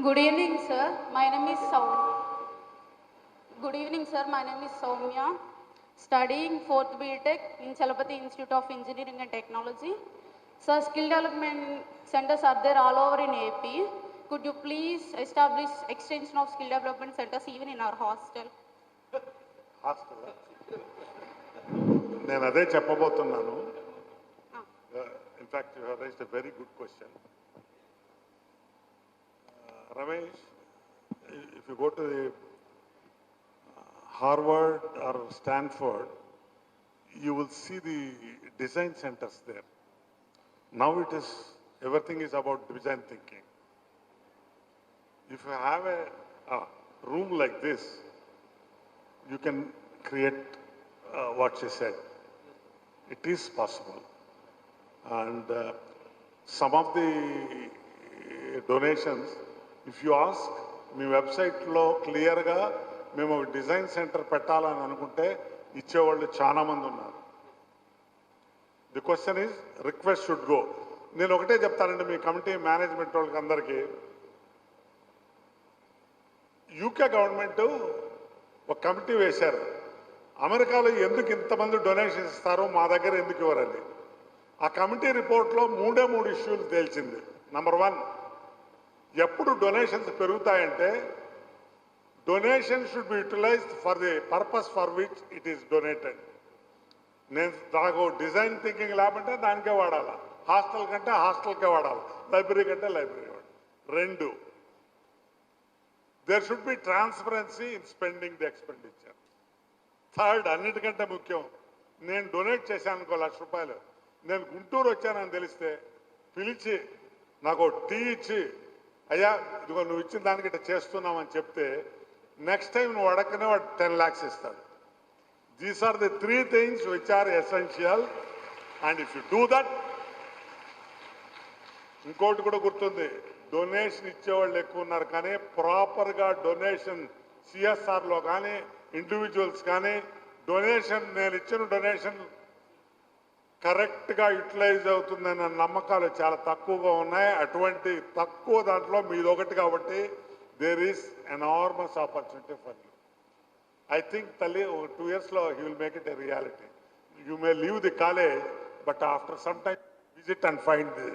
Good evening, sir. My name is Soumya. Good evening, sir. My name is Soumya, studying fourth BTech in Chalapati Institute of Engineering and Technology. Sir, skill development centers are there all over in AP. Could you please establish extension of skill development centers even in our hostel? Hostel నేను అదే చెప్పబోతున్నాను Uh, in fact you have raised a very good question Ramesh, if you go to the uh, Harvard or Stanford, you will see the design centers there. Now it is, everything is about design thinking. If you have a, a room like this, you can create uh, what she said. It is possible. And uh, some of the uh, donations if you ask me వెబ్సైట్లో క్లియర్గా మేము ఒక design centre పెట్టాలని అనుకుంటే ఇచ్చేవాళ్ళు చాలా మంది ఉన్నారు. The question is request should go నేను ఒకటే చెప్తానండి మీ కమిటీ మేనేజ్మెంట్ వాళ్ళకి అందరికీ. యూకే గవర్నమెంట్ ఒక కమిటీ వేశారు. అమెరికాలో ఎందుకు ఇంతమంది డొనేషన్ ఇస్తారో మా దగ్గర ఎందుకు ఇవ్వరండి? ఆ కమిటీ రిపోర్ట్లో మూడే మూడు ఇష్యూలు తేల్చింది. నంబర్ వన్ ఎప్పుడు donations పెరుగుతాయంటే donation should be utilized for the purpose for which it is donated నేను నాకు డిజైన్ థింకింగ్ లేకుంటే దానికే వాడాలి? హాస్టల్ కంటే హాస్టల్కే వాడాలి? లైబ్రరీ కంటే లైబ్రరీ వాడాలి రెండు. There should be transparency in spending the expenditure third అన్నిటికంటే ముఖ్యం నేను డొనేట్ చేశాను అనుకో లక్ష రూపాయలు. నేను గుంటూరు వచ్చానని తెలిస్తే పిలిచి నాకు టీ ఇచ్చి అయ్యా ఇదిగో నువ్వు ఇచ్చిన దానికి ఇట్లా చేస్తున్నామని చెప్తే నెక్స్ట్ టైం నువ్వు అడగనే వాడు టెన్ ల్యాక్స్ ఇస్తాడు. These are the three things which are essential and if you do that ఇంకోటి కూడా గుర్తుంది. డొనేషన్ ఇచ్చేవాళ్ళు ఎక్కువ ఉన్నారు కానీ ప్రాపర్గా డొనేషన్ సిఎస్ఆర్లో కానీ ఇండివిజువల్స్ కానీ డొనేషన్ నేను ఇచ్చిన డొనేషన్ కరెక్ట్గా యూటిలైజ్ అవుతుందన్న నమ్మకాలు చాలా తక్కువగా ఉన్నాయి. అటువంటి తక్కువ దాంట్లో మీది ఒకటి కాబట్టి there is enormous opportunity for you I think తల్లి ఒక టూ ఇయర్స్లో he will make it a reality you may leave the college but after some time visit and find the